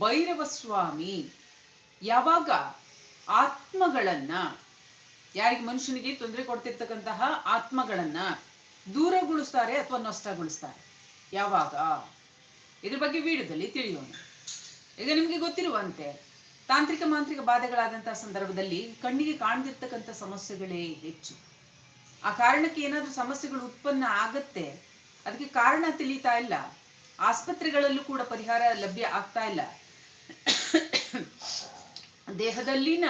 ಭೈರವ ಸ್ವಾಮಿ ಯಾವಾಗ ಆತ್ಮಗಳನ್ನ, ಯಾರಿಗೆ ಮನುಷ್ಯನಿಗೆ ತೊಂದರೆ ಕೊಡ್ತಿರ್ತಕ್ಕಂತಹ ಆತ್ಮಗಳನ್ನ ದೂರಗೊಳಿಸ್ತಾರೆ ಅಥವಾ ನಷ್ಟಗೊಳಿಸ್ತಾರೆ? ಯಾವಾಗ? ಇದ್ರ ಬಗ್ಗೆ ವಿಡಿಯೋದಲ್ಲಿ ತಿಳಿಯೋಣ. ಈಗ ನಿಮಗೆ ಗೊತ್ತಿರುವಂತೆ, ತಾಂತ್ರಿಕ ಮಾಂತ್ರಿಕ ಬಾಧೆಗಳಾದಂತಹ ಸಂದರ್ಭದಲ್ಲಿ ಕಣ್ಣಿಗೆ ಕಾಣದಿರ್ತಕ್ಕಂಥ ಸಮಸ್ಯೆಗಳೇ ಹೆಚ್ಚು. ಆ ಕಾರಣಕ್ಕೆ ಏನಾದ್ರೂ ಸಮಸ್ಯೆಗಳು ಉತ್ಪನ್ನ ಆಗತ್ತೆ, ಅದಕ್ಕೆ ಕಾರಣ ತಿಳಿತಾ ಇಲ್ಲ. ಆಸ್ಪತ್ರೆಗಳಲ್ಲೂ ಕೂಡ ಪರಿಹಾರ ಲಭ್ಯ ಆಗ್ತಾ ಇಲ್ಲ. ದೇಹದಲ್ಲಿನ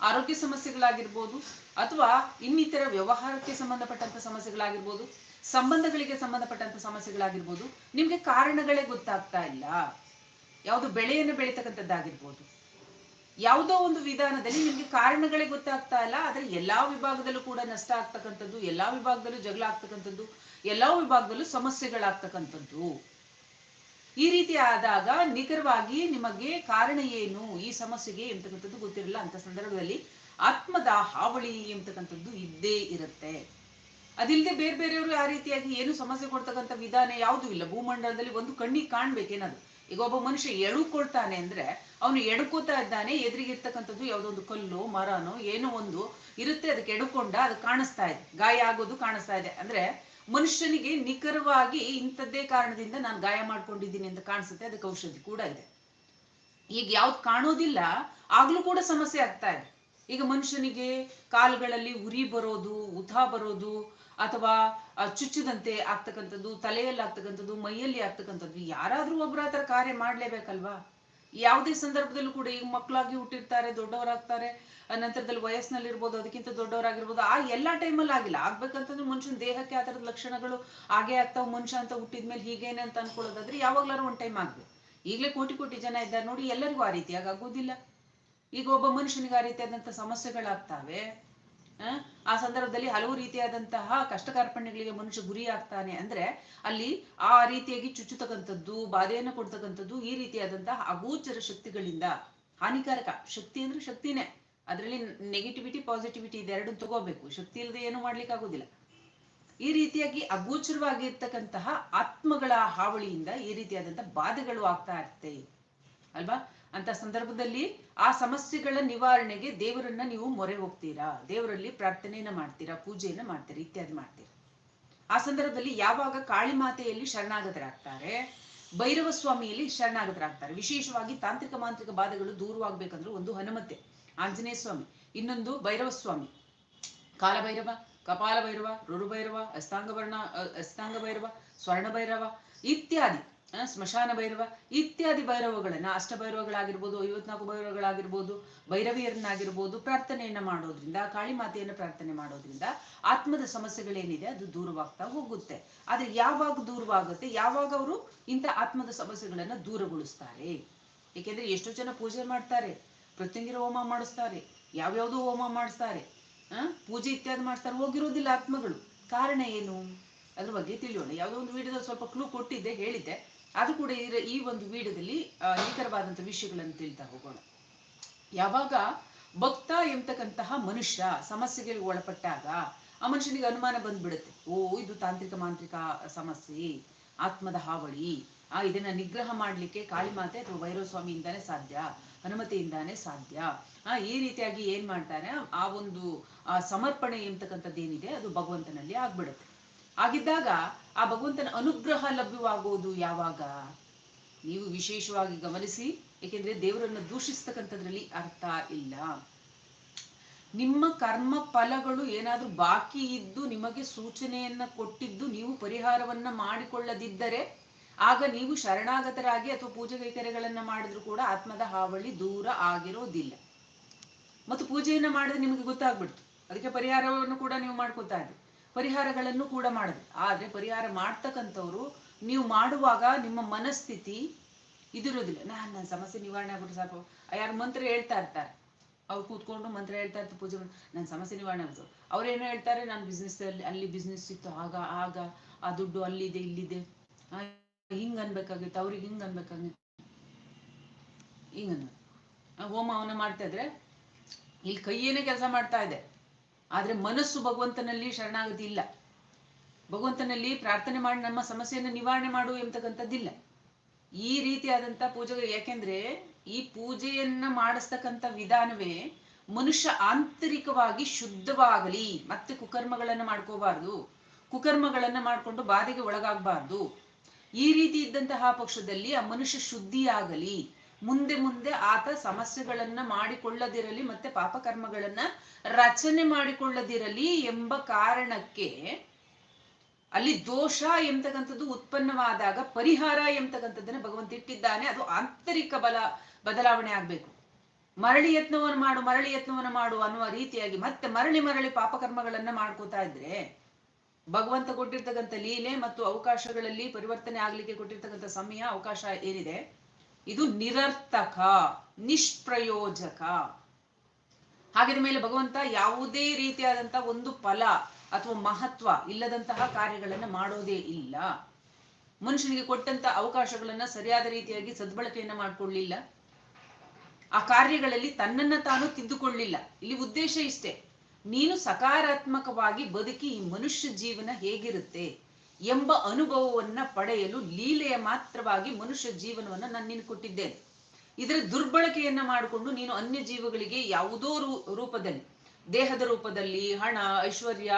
ಆರೋಗ್ಯ ಸಮಸ್ಯೆಗಳಾಗಿರ್ಬೋದು ಅಥವಾ ಇನ್ನಿತರ ವ್ಯವಹಾರಕ್ಕೆ ಸಂಬಂಧಪಟ್ಟಂತ ಸಮಸ್ಯೆಗಳಾಗಿರ್ಬೋದು, ಸಂಬಂಧಗಳಿಗೆ ಸಂಬಂಧಪಟ್ಟಂತ ಸಮಸ್ಯೆಗಳಾಗಿರ್ಬೋದು, ನಿಮ್ಗೆ ಕಾರಣಗಳೇ ಗೊತ್ತಾಗ್ತಾ ಇಲ್ಲ. ಯಾವುದು ಬೆಳೆಯನ್ನು ಬೆಳೀತಕ್ಕಂಥದ್ದಾಗಿರ್ಬೋದು. ಯಾವುದೋ ಒಂದು ವಿಧಾನದಲ್ಲಿ ನಿಮ್ಗೆ ಕಾರಣಗಳೇ ಗೊತ್ತಾಗ್ತಾ ಇಲ್ಲ, ಆದ್ರೆ ಎಲ್ಲಾ ವಿಭಾಗದಲ್ಲೂ ಕೂಡ ನಷ್ಟ ಆಗ್ತಕ್ಕಂಥದ್ದು, ಎಲ್ಲಾ ವಿಭಾಗದಲ್ಲೂ ಜಗಳ ಆಗ್ತಕ್ಕಂಥದ್ದು, ಎಲ್ಲಾ ವಿಭಾಗದಲ್ಲೂ ಸಮಸ್ಯೆಗಳಾಗ್ತಕ್ಕಂಥದ್ದು. ಈ ರೀತಿ ಆದಾಗ ನಿಖರವಾಗಿ ನಿಮಗೆ ಕಾರಣ ಏನು? ಈ ಸಮಸ್ಯೆಗೆ ಎಂತಕ್ಕಂಥದ್ದು ಗೊತ್ತಿರಲ್ಲ. ಅಂತ ಸಂದರ್ಭದಲ್ಲಿ ಆತ್ಮದ ಹಾವಳಿ ಎಂತಕ್ಕಂಥದ್ದು ಇದ್ದೇ ಇರುತ್ತೆ. ಅದಿಲ್ಲದೆ ಬೇರೆ ಬೇರೆಯವರು ಆ ರೀತಿಯಾಗಿ ಏನು ಸಮಸ್ಯೆ ಕೊಡ್ತಕ್ಕಂಥ ವಿಧಾನ ಯಾವುದೂ ಇಲ್ಲ. ಭೂಮಂಡಲದಲ್ಲಿ ಒಂದು ಕಣ್ಣಿಗೆ ಕಾಣ್ಬೇಕೇನದು? ಈಗ ಒಬ್ಬ ಮನುಷ್ಯ ಎಳುಕೊಳ್ತಾನೆ ಅಂದ್ರೆ ಅವನು ಎಡ್ಕೋತಾ ಇದ್ದಾನೆ ಎದುರಿಗಿರ್ತಕ್ಕಂಥದ್ದು ಯಾವುದೋ ಒಂದು ಕಲ್ಲು, ಮರನೋ, ಏನೋ ಒಂದು ಇರುತ್ತೆ. ಅದಕ್ಕೆ ಎಡ್ಕೊಂಡ ಅದು ಕಾಣಿಸ್ತಾ ಇದೆ. ಗಾಯ ಆಗೋದು ಕಾಣಿಸ್ತಾ ಇದೆ. ಅಂದ್ರೆ ಮನುಷ್ಯನಿಗೆ ನಿಖರವಾಗಿ ಇಂಥದ್ದೇ ಕಾರಣದಿಂದ ನಾನು ಗಾಯ ಮಾಡ್ಕೊಂಡಿದ್ದೀನಿ ಅಂತ ಕಾಣಿಸುತ್ತೆ, ಅದಕ್ಕೆ ಔಷಧಿ ಕೂಡ ಇದೆ. ಈಗ ಯಾವ್ದು ಕಾಣೋದಿಲ್ಲ, ಆಗ್ಲೂ ಕೂಡ ಸಮಸ್ಯೆ ಆಗ್ತಾ ಇದೆ. ಈಗ ಮನುಷ್ಯನಿಗೆ ಕಾಲುಗಳಲ್ಲಿ ಉರಿ ಬರೋದು ಉಥ ಬರೋದು, ಅಥವಾ ಚುಚ್ಚದಂತೆ ಆಗ್ತಕ್ಕಂಥದ್ದು, ತಲೆಯಲ್ಲಿ ಆಗ್ತಕ್ಕಂಥದ್ದು, ಮೈಯಲ್ಲಿ ಆಗ್ತಕ್ಕಂಥದ್ದು, ಯಾರಾದ್ರೂ ಒಬ್ರ ಹತ್ರ ಕಾರ್ಯ ಮಾಡ್ಲೇಬೇಕಲ್ವಾ? ಯಾವುದೇ ಸಂದರ್ಭದಲ್ಲೂ ಕೂಡ ಈಗ ಮಕ್ಕಳಾಗಿ ಹುಟ್ಟಿರ್ತಾರೆ, ದೊಡ್ಡವರಾಗ್ತಾರೆ, ನಂತರದಲ್ಲಿ ವಯಸ್ಸಿನಲ್ಲಿ ಇರ್ಬೋದು ಅದಕ್ಕಿಂತ ದೊಡ್ಡವರಾಗಿರ್ಬೋದು, ಆ ಎಲ್ಲಾ ಟೈಮಲ್ಲಿ ಆಗಿಲ್ಲ. ಆಗ್ಬೇಕಂತಂದ್ರೆ ಮನುಷ್ಯನ ದೇಹಕ್ಕೆ ಆ ಥರದ ಲಕ್ಷಣಗಳು ಹಾಗೆ ಆಗ್ತಾವ. ಮನುಷ್ಯ ಅಂತ ಹುಟ್ಟಿದ್ಮೇಲೆ ಹೀಗೇನೆ ಅಂತ ಅನ್ಕೊಳ್ಳೋದಾದ್ರೆ ಯಾವಾಗ್ಲಾರು ಒಂದ್ ಟೈಮ್ ಆಗ್ಬೇಕು ಈಗಲೇ ಕೋಟಿ ಕೋಟಿ ಜನ ಇದ್ದಾರೆ ನೋಡಿ, ಎಲ್ಲರಿಗೂ ಆ ರೀತಿಯಾಗಿ ಆಗೋದಿಲ್ಲ. ಈಗ ಒಬ್ಬ ಮನುಷ್ಯನಿಗೆ ಆ ರೀತಿಯಾದಂಥ ಸಮಸ್ಯೆಗಳಾಗ್ತಾವೆ ಆ, ಸಂದರ್ಭದಲ್ಲಿ ಹಲವು ರೀತಿಯಾದಂತಹ ಕಷ್ಟ ಕಾರ್ಪಣ್ಯಗಳಿಗೆ ಮನುಷ್ಯ ಗುರಿ ಆಗ್ತಾನೆ ಅಂದ್ರೆ ಅಲ್ಲಿ ಆ ರೀತಿಯಾಗಿ ಚುಚ್ಚುತಕ್ಕಂಥದ್ದು ಬಾಧೆಯನ್ನು ಕೊಡ್ತಕ್ಕಂಥದ್ದು ಈ ರೀತಿಯಾದಂತಹ ಅಗೋಚರ ಶಕ್ತಿಗಳಿಂದ ಹಾನಿಕಾರಕ. ಶಕ್ತಿ ಅಂದ್ರೆ ಶಕ್ತಿನೇ. ಅದರಲ್ಲಿ ನೆಗೆಟಿವಿಟಿ ಪಾಸಿಟಿವಿಟಿ ಇದೆರಡು ತಗೋಬೇಕು. ಶಕ್ತಿ ಇಲ್ಲದೆ ಏನು ಮಾಡ್ಲಿಕ್ಕೆ ಆಗೋದಿಲ್ಲ ಈ ರೀತಿಯಾಗಿ ಅಗೋಚರವಾಗಿರ್ತಕ್ಕಂತಹ ಆತ್ಮಗಳ ಹಾವಳಿಯಿಂದ ಈ ರೀತಿಯಾದಂತಹ ಬಾಧೆಗಳು ಆಗ್ತಾ ಇರುತ್ತೆ ಅಲ್ವಾ? ಅಂತ ಸಂದರ್ಭದಲ್ಲಿ ಆ ಸಮಸ್ಯೆಗಳ ನಿವಾರಣೆಗೆ ದೇವರನ್ನ ನೀವು ಮೊರೆ ಹೋಗ್ತೀರಾ? ದೇವರಲ್ಲಿ ಪ್ರಾರ್ಥನೆಯನ್ನ ಮಾಡ್ತೀರಾ? ಪೂಜೆಯನ್ನ ಮಾಡ್ತೀರಾ? ಇತ್ಯಾದಿ ಮಾಡ್ತೀರಾ? ಆ ಸಂದರ್ಭದಲ್ಲಿ ಯಾವಾಗ ಕಾಳಿ ಮಾತೆಯಲ್ಲಿ ಶರಣಾಗತರಾಗ್ತಾರೆ, ಭೈರವ ಸ್ವಾಮಿಯಲ್ಲಿ ಶರಣಾಗತರಾಗ್ತಾರೆ. ವಿಶೇಷವಾಗಿ ತಾಂತ್ರಿಕ ಮಾಂತ್ರಿಕ ಬಾಧೆಗಳು ದೂರವಾಗಬೇಕಂದ್ರೆ ಒಂದು ಹನುಮತೆ, ಆಂಜನೇಯ ಸ್ವಾಮಿ. ಇನ್ನೊಂದು ಭೈರವ ಸ್ವಾಮಿ. ಕಾಲಭೈರವ ಕಪಾಲ ಭೈರವ ರುರುಭೈರವ ಅಸ್ತಾಂಗ ವರ್ಣ ಅಸ್ತಾಂಗ ಭೈರವ ಸ್ವರ್ಣ ಭೈರವ ಇತ್ಯಾದಿ. ಸ್ಮಶಾನ ಭೈರವ, ಇತ್ಯಾದಿ ಭೈರವಗಳನ್ನ ಅಷ್ಟ ಭೈರವಗಳಾಗಿರ್ಬೋದು ಐವತ್ನಾಲ್ಕು ಭೈರವಗಳಾಗಿರ್ಬೋದು, ಭೈರವಿಯರನ್ನಾಗಿರ್ಬೋದು ಪ್ರಾರ್ಥನೆಯನ್ನ ಮಾಡೋದ್ರಿಂದ, ಕಾಳಿ ಮಾತೆಯನ್ನು ಪ್ರಾರ್ಥನೆ ಮಾಡೋದ್ರಿಂದ ಆತ್ಮದ ಸಮಸ್ಯೆಗಳೇನಿದೆ ಅದು ದೂರವಾಗ್ತಾ ಹೋಗುತ್ತೆ. ಆದ್ರೆ ಯಾವಾಗ ದೂರವಾಗುತ್ತೆ? ಯಾವಾಗ ಅವರು ಇಂಥ ಆತ್ಮದ ಸಮಸ್ಯೆಗಳನ್ನ ದೂರಗೊಳಿಸ್ತಾರೆ? ಏಕೆಂದ್ರೆ ಎಷ್ಟೋ ಜನ ಪೂಜೆ ಮಾಡ್ತಾರೆ ಪ್ರತಿಯೊಂದಿರ ಹೋಮ ಮಾಡಿಸ್ತಾರೆ, ಯಾವ್ಯಾವುದೋ ಹೋಮ ಮಾಡಿಸ್ತಾರೆ ಆ ಪೂಜೆ ಇತ್ಯಾದಿ ಮಾಡ್ತಾರೆ, ಹೋಗಿರೋದಿಲ್ಲ ಆತ್ಮಗಳು. ಕಾರಣ ಏನು? ಅದ್ರ ಬಗ್ಗೆ ತಿಳಿಯೋಣ. ಯಾವುದೋ ಒಂದು ವಿಡಿಯೋದಲ್ಲಿ ಸ್ವಲ್ಪ ಕ್ಲೂ ಕೊಟ್ಟಿದ್ದೆ, ಹೇಳಿದ್ದೆ. ಅದು ಕೂಡ ಈ ಒಂದು ವಿಡಿಯೋದಲ್ಲಿ ನಿಖರವಾದಂಥ ವಿಷಯಗಳನ್ನು ತಿಳಿತಾ ಹೋಗೋಣ. ಯಾವಾಗ ಭಕ್ತ ಎಂತಕ್ಕಂತಹ ಮನುಷ್ಯ ಸಮಸ್ಯೆಗೆ ಒಳಪಟ್ಟಾಗ ಆ ಮನುಷ್ಯನಿಗೆ ಅನುಮಾನ ಬಂದ್ಬಿಡುತ್ತೆ. ಓ, ಇದು ತಾಂತ್ರಿಕ ಮಾಂತ್ರಿಕ ಸಮಸ್ಯೆ, ಆತ್ಮದ ಹಾವಳಿ, ಆ, ಇದನ್ನ ನಿಗ್ರಹ ಮಾಡ್ಲಿಕ್ಕೆ ಕಾಳಿಮಾತೆ ಅಥವಾ ಭೈರವ ಸ್ವಾಮಿಯಿಂದಾನೇ ಸಾಧ್ಯ, ಹನುಮತಿಯಿಂದಾನೇ ಸಾಧ್ಯ. ಆ, ಈ ರೀತಿಯಾಗಿ ಏನ್ ಮಾಡ್ತಾನೆ? ಆ ಒಂದು ಸಮರ್ಪಣೆ ಎಂಬತಕ್ಕಂಥದ್ದು ಏನಿದೆ ಅದು ಭಗವಂತನಲ್ಲಿ ಆಗ್ಬಿಡುತ್ತೆ. ಆಗಿದ್ದಾಗ ಆ ಭಗವಂತನ ಅನುಗ್ರಹ ಲಭ್ಯವಾಗುವುದು ಯಾವಾಗ? ನೀವು ವಿಶೇಷವಾಗಿ ಗಮನಿಸಿ, ಏಕೆಂದ್ರೆ ದೇವರನ್ನು ದೂಷಿಸ್ತಕ್ಕಂಥದ್ರಲ್ಲಿ ಅರ್ಥ ಇಲ್ಲ. ನಿಮ್ಮ ಕರ್ಮ ಫಲಗಳು ಏನಾದ್ರೂ ಬಾಕಿ ಇದ್ದು ನಿಮಗೆ ಸೂಚನೆಯನ್ನ ಕೊಟ್ಟಿದ್ದು ನೀವು ಪರಿಹಾರವನ್ನ ಮಾಡಿಕೊಳ್ಳದಿದ್ದರೆ, ಆಗ ನೀವು ಶರಣಾಗತರಾಗಿ ಅಥವಾ ಪೂಜೆ ಕೈಕರ್ಯಗಳನ್ನ ಮಾಡಿದ್ರು ಕೂಡ ಆತ್ಮದ ಹಾವಳಿ ದೂರ ಆಗಿರೋದಿಲ್ಲ. ಮತ್ತು ಪೂಜೆಯನ್ನ ಮಾಡಿದ್ರೆ ನಿಮಗೆ ಗೊತ್ತಾಗ್ಬಿಡ್ತು. ಅದಕ್ಕೆ ಪರಿಹಾರವನ್ನು ಕೂಡ ನೀವು ಮಾಡ್ಕೊತಾ ಇದ್ರಿ. ಪರಿಹಾರಗಳನ್ನು ಕೂಡ ಮಾಡಿದ್ರಿ ಆದ್ರೆ ಪರಿಹಾರ ಮಾಡ್ತಕ್ಕಂಥವ್ರು, ನೀವು ಮಾಡುವಾಗ ನಿಮ್ಮ ಮನಸ್ಥಿತಿ ಇದಿರೋದಿಲ್ಲ ನಾನು ನನ್ನ ಸಮಸ್ಯೆ ನಿವಾರಣೆ ಆಗ್ಬಿಟ್ಟು ಸಾಕು. ಯಾರು ಮಂತ್ರ ಹೇಳ್ತಾ ಇರ್ತಾರೆ. ಅವ್ರು ಕೂತ್ಕೊಂಡು ಮಂತ್ರ ಹೇಳ್ತಾ ಇರ್ತಾರೆ, ಪೂಜೆ ನನ್ನ ಸಮಸ್ಯೆ ನಿವಾರಣೆ ಆಗ್ಬಿಟ್ಟು ಅವ್ರೇನೋ ಹೇಳ್ತಾರೆ? ನಾನು ಬಿಸ್ನೆಸ್ ಅಲ್ಲಿ ಅಲ್ಲಿ ಬಿಸ್ನೆಸ್ ಇತ್ತು. ಆಗ ಆಗ ಆ ದುಡ್ಡು ಅಲ್ಲಿದೆ, ಇಲ್ಲಿದೆ. ಹಿಂಗೆ ಅನ್ಬೇಕಾಗಿತ್ತು. ಅವ್ರಿಗೆ ಹಿಂಗ್ ಅನ್ಬೇಕಾಗಿತ್ತು. ಹಿಂಗ್ ಹೋಮ ಅವನ ಮಾಡ್ತಾ ಇದ್ರೆ, ಇಲ್ಲಿ ಕೈಯೇನೆ ಕೆಲಸ ಮಾಡ್ತಾ ಇದೆ. ಆದ್ರೆ ಮನಸ್ಸು ಭಗವಂತನಲ್ಲಿ ಶರಣಾಗತಿ ಇಲ್ಲ ಭಗವಂತನಲ್ಲಿ ಪ್ರಾರ್ಥನೆ ಮಾಡಿ, ನಮ್ಮ ಸಮಸ್ಯೆಯನ್ನು ನಿವಾರಣೆ ಮಾಡು ಎಂಬತಕ್ಕಂಥದ್ದಿಲ್ಲ. ಈ ರೀತಿಯಾದಂತ ಪೂಜೆಗಳು ಯಾಕೆಂದ್ರೆ ಈ ಪೂಜೆಯನ್ನ ಮಾಡಿಸ್ತಕ್ಕಂಥ ವಿಧಾನವೇ ಮನುಷ್ಯ ಆಂತರಿಕವಾಗಿ ಶುದ್ಧವಾಗಲಿ, ಮತ್ತೆ ಕುಕರ್ಮಗಳನ್ನ ಮಾಡ್ಕೋಬಾರ್ದು, ಕುಕರ್ಮಗಳನ್ನ ಮಾಡ್ಕೊಂಡು ಬಾಧೆಗೆ ಒಳಗಾಗಬಾರ್ದು. ಈ ರೀತಿ ಇದ್ದಂತಹ ಪಕ್ಷದಲ್ಲಿ ಆ ಮನುಷ್ಯ ಶುದ್ಧಿಯಾಗಲಿ ಮುಂದೆ ಮುಂದೆ ಆತ ಸಮಸ್ಯೆಗಳನ್ನ ಮಾಡಿಕೊಳ್ಳದಿರಲಿ ಮತ್ತೆ ಪಾಪಕರ್ಮಗಳನ್ನ ರಚನೆ ಮಾಡಿಕೊಳ್ಳದಿರಲಿ ಎಂಬ ಕಾರಣಕ್ಕೆ ಅಲ್ಲಿ ದೋಷ ಎಂತಕ್ಕಂಥದ್ದು ಉತ್ಪನ್ನವಾದಾಗ ಪರಿಹಾರ ಎಂತಕ್ಕಂಥದ್ದನ್ನ ಭಗವಂತ ಇಟ್ಟಿದ್ದಾನೆ. ಅದು ಆಂತರಿಕ ಬಲ, ಬದಲಾವಣೆ ಆಗ್ಬೇಕು. ಮರಳಿ ಯತ್ನವನ್ನು ಮಾಡು, ಮರಳಿ ಯತ್ನವನ್ನು ಮಾಡು ಅನ್ನುವ ರೀತಿಯಾಗಿ ಮತ್ತೆ ಮರಳಿ ಮರಳಿ ಪಾಪಕರ್ಮಗಳನ್ನ ಮಾಡ್ಕೋತಾ ಇದ್ರೆ ಭಗವಂತ ಕೊಟ್ಟಿರ್ತಕ್ಕಂಥ ಲೀಲೆ ಮತ್ತು ಅವಕಾಶಗಳಲ್ಲಿ ಪರಿವರ್ತನೆ ಆಗ್ಲಿಕ್ಕೆ ಕೊಟ್ಟಿರ್ತಕ್ಕಂಥ ಸಮಯ, ಅವಕಾಶ ಏನಿದೆ? ಇದು ನಿರರ್ಥಕ, ನಿಷ್ಪ್ರಯೋಜಕ. ಹಾಗಿದ ಮೇಲೆ ಭಗವಂತ ಯಾವುದೇ ರೀತಿಯಾದಂತಹ ಒಂದು ಫಲ ಅಥವಾ ಮಹತ್ವ ಇಲ್ಲದಂತಹ ಕಾರ್ಯಗಳನ್ನ ಮಾಡೋದೇ ಇಲ್ಲ. ಮನುಷ್ಯನಿಗೆ ಕೊಟ್ಟಂತ ಅವಕಾಶಗಳನ್ನ ಸರಿಯಾದ ರೀತಿಯಾಗಿ ಸದ್ಬಳಕೆಯನ್ನ ಮಾಡ್ಕೊಳ್ಳಿಲ್ಲ. ಆ ಕಾರ್ಯಗಳಲ್ಲಿ ತನ್ನನ್ನ ತಾನು ತಿದ್ದುಕೊಳ್ಳಿಲ್ಲ. ಇಲ್ಲಿ ಉದ್ದೇಶ ಇಷ್ಟೇ. ನೀನು ಸಕಾರಾತ್ಮಕವಾಗಿ ಬದುಕಿ ಈ ಮನುಷ್ಯ ಜೀವನ ಹೇಗಿರುತ್ತೆ? ಎಂಬ ಅನುಭವವನ್ನ ಪಡೆಯಲು ಲೀಲೆಯ ಮಾತ್ರವಾಗಿ ಮನುಷ್ಯ ಜೀವನವನ್ನ ನಾನು ನಿನ್ ಕೊಟ್ಟಿದ್ದೇನೆ. ಇದರ ದುರ್ಬಳಕೆಯನ್ನ ಮಾಡಿಕೊಂಡು ನೀನು ಅನ್ಯ ಜೀವಗಳಿಗೆ ಯಾವುದೋ ರೂಪದಲ್ಲಿ, ದೇಹದ ರೂಪದಲ್ಲಿ, ಹಣ, ಐಶ್ವರ್ಯ